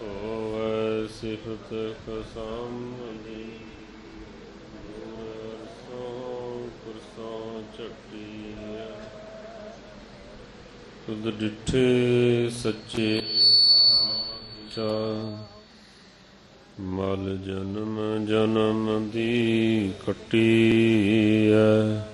ਹੋਵੇ ਸਿਫਤ ਖਸਮ ਦੀ ਦੂਰ ਸੋ ਕੁਰਸੋਂ ਝੱਟੀ ਤੁਧ ਡਿਠੇ ਸੱਚੇ ਚਾ ਮਲ ਜਨਮ ਜਨਮ ਦੀ ਕੱਟੀ ਐ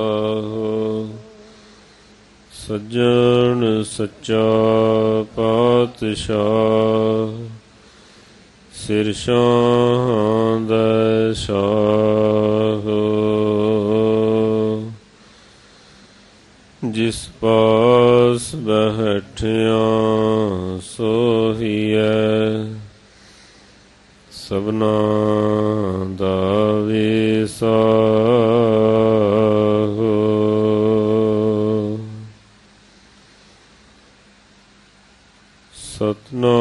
ਸੱਜਣ ਸੱਚਾ ਪਾਤਸ਼ਾਹ ਸਿਰ ਸ਼ਾਂਦ ਸ਼ਾਹ। ਜਿਸ ਪਾਸ ਬੈਠਿਆ ਸੋਹੀਐ ਸਭਨਾ ਦਾ ਵਿਸਾਹ ਸਤਨਾਮ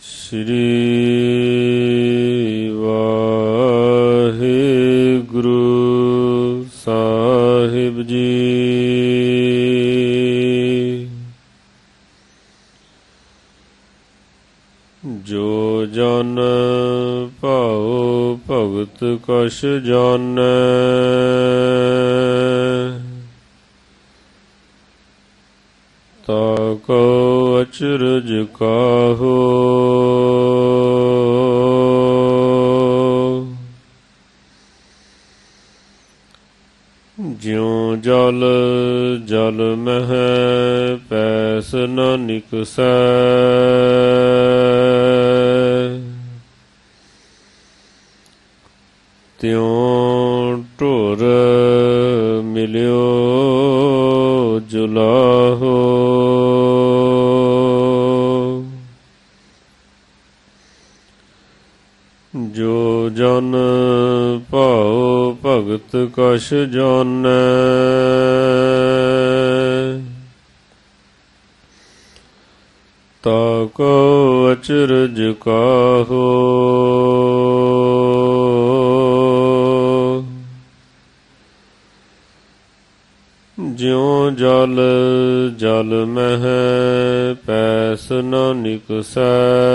ਸ੍ਰੀ ਜੋ ਜਨ ਭਾਉ ਭਗਤ ਕਛ ਜਾਣੈ ਤਾ ਕੋ ਅਚਰਜ ਕਾਹੋ। ਜਿਉ ਜਲ ਜਲ ਮਹਿ ਪੈਸ ਨ ਨਿਕਸੈ। ਤਿਉ ਢੁਰ ਮਿਲਿਓ ਜੁਲਾਹੋ। ਜੋ ਜਨ ਭਾਉ ਭਗਤ ਕਛ ਜਾਣੈ ਤਾ ਕੋ ਅਚਰਜ ਕਾਹੋ। ਜਿਉ ਜਲ ਜਲ ਮਹਿ ਪੈਸ ਨ ਨਿਕਸੈ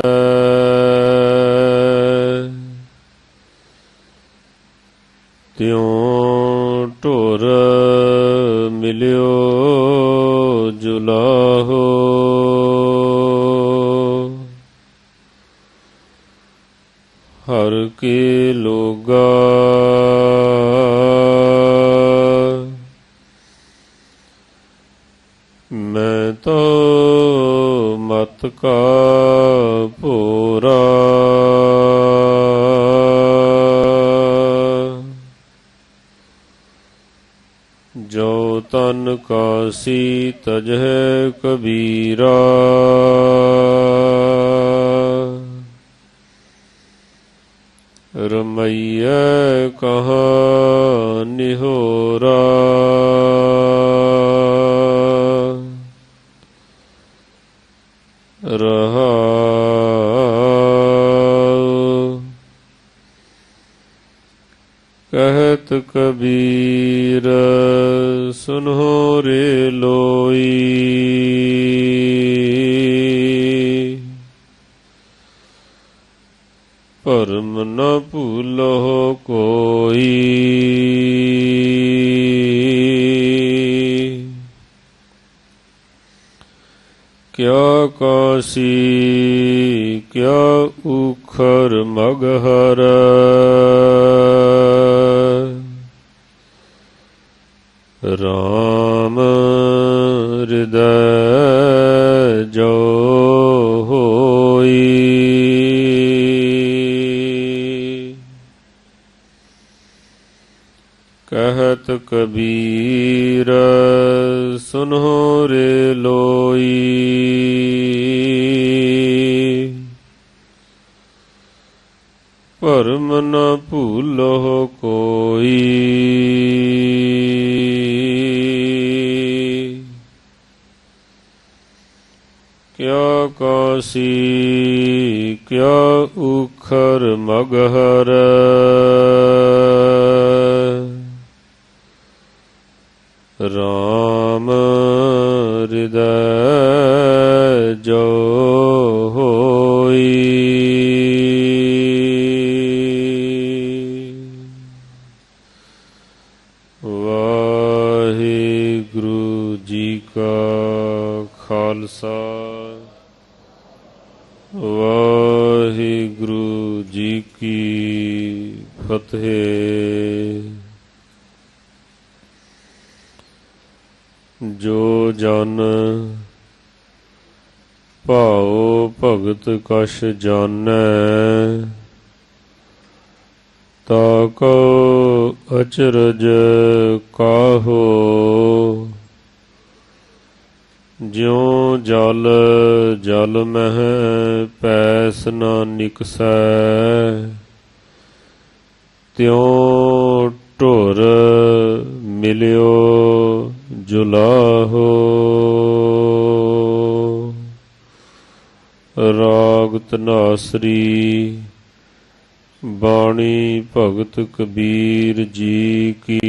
ਤਿਉ ਢੋਰ ਮਿਲਿਓ ਜੁਲਾਹੋ। ਹਰ ਕੇ ਲੋਗਾ ਕਾ ਭੋਰਾ ਜੋ ਤਨ ਕਾਸੀ ਤਜਹਿ ਕਬੀਰਾ। ਰਮਈਐ ਕਹਾ ਨਿਹੋਰਾ। ਕਹਿਤ ਕਬੀਰ ਸੁਨੋ ਰੇ ਲੋਈ। ਪਰਮ ਨ ਭੂਲੋ ਕੋਈ। ਕਿਆ ਕਾਸੀ ਕਿਆ ਉਖਰ ਮਗਹਰ। ਰਾਮ ਹਿਰਦੈ ਜੋ ਹੋਈ। ਕਹਤ ਕਬੀਰ ਸੁਨੋ ਰੇ ਲੋਈ। ਭਰਮ ਨ ਭੂਲੋ ਕੋਈ। ਕਿਆ ਕਾਸੀ ਕਿਆ ਉਖਰ ਮਗਹਰ। ਰਾਮ ਹਿਰਦੈ ਜੋ ਹੋਈ। ਵਾਹਿਗੁਰੂ ਜੀ ਕਾ ਖਾਲਸਾ। ਫਤਿਹ ਜੋ ਜਨ ਭਾਉ ਭਗਤ ਕਛ ਜਾਣੈ ਤਾ ਕੋ ਅਚਰਜ ਕਾਹੋ ਜਿਉ ਜਲ ਜਲ ਮਹਿ ਪੈਸ ਨ ਨਿਕਸੈ ਤਿਉ ਢੁਰ ਮਿਲਿਓ ਜੁਲਾਹੋ। ਰਾਗ ਤਨਾਸਰੀ ਬਾਣੀ ਭਗਤ ਕਬੀਰ ਜੀ ਕੀ।